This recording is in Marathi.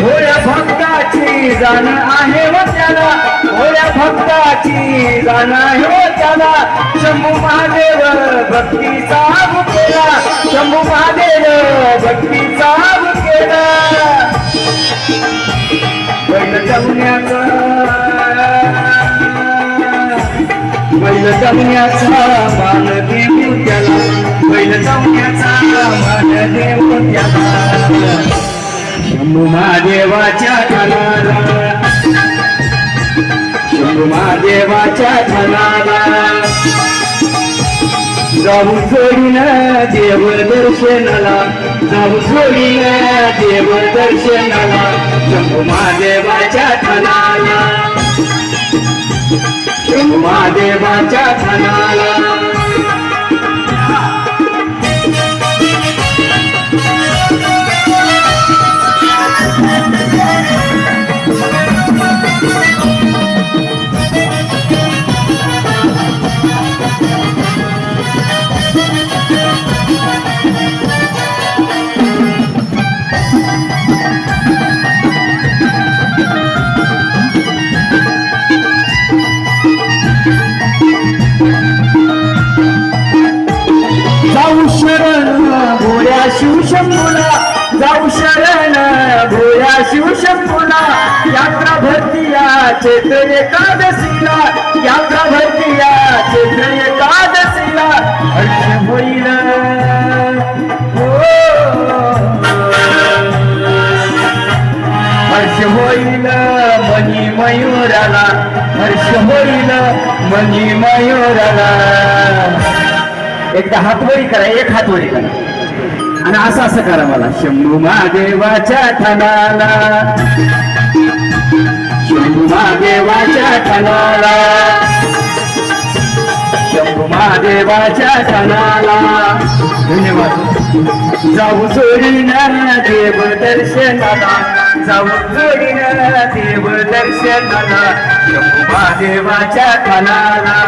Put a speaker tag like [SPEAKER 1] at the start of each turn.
[SPEAKER 1] होया भक्ताची जाण आहे व त्याला होया भक्ताची जाण आहे व त्याला. शंभू महादेव भक्तीचा केला. शंभू महादेव भक्तीचा केला. बैल जमण्याचा बैल जमण्याचा मान देऊ त्याला बैल जमण्याचा मान देऊ त्याला शंभू महादेवाच्या ठाणाला. शंभू महादेवाच्या ठाणाला. जाऊ जोडीन देव दर्शनाला जाऊ जोडीन देव दर्शनाला शंभू महादेवाच्या ठाणाला. शंभू महादेवाच्या ठाणाला. शिवशंभूला जाऊ शरण भोया शिवशंभूला. यात्रा भरतीया चैत्र एकादशीला. यात्रा भरतीया चैत्र एकादशीला. हर्ष होईल. हो. हर्ष होईल मनी मयुराला हर्ष होईल मनी मयुराला एकदा हातवरी करा एक हातवरी करा. आणि असं असं करा मला. शंभू महादेवाच्या ठाणाला शंभू महादेवाच्या ठाणाला शंभू महादेवाच्या ठाणाला धन्यवाद. जाऊ जोडीनं देव दर्शनाला जाऊ जोडीनं देव दर्शनाला शंभू महादेवाच्या ठाणाला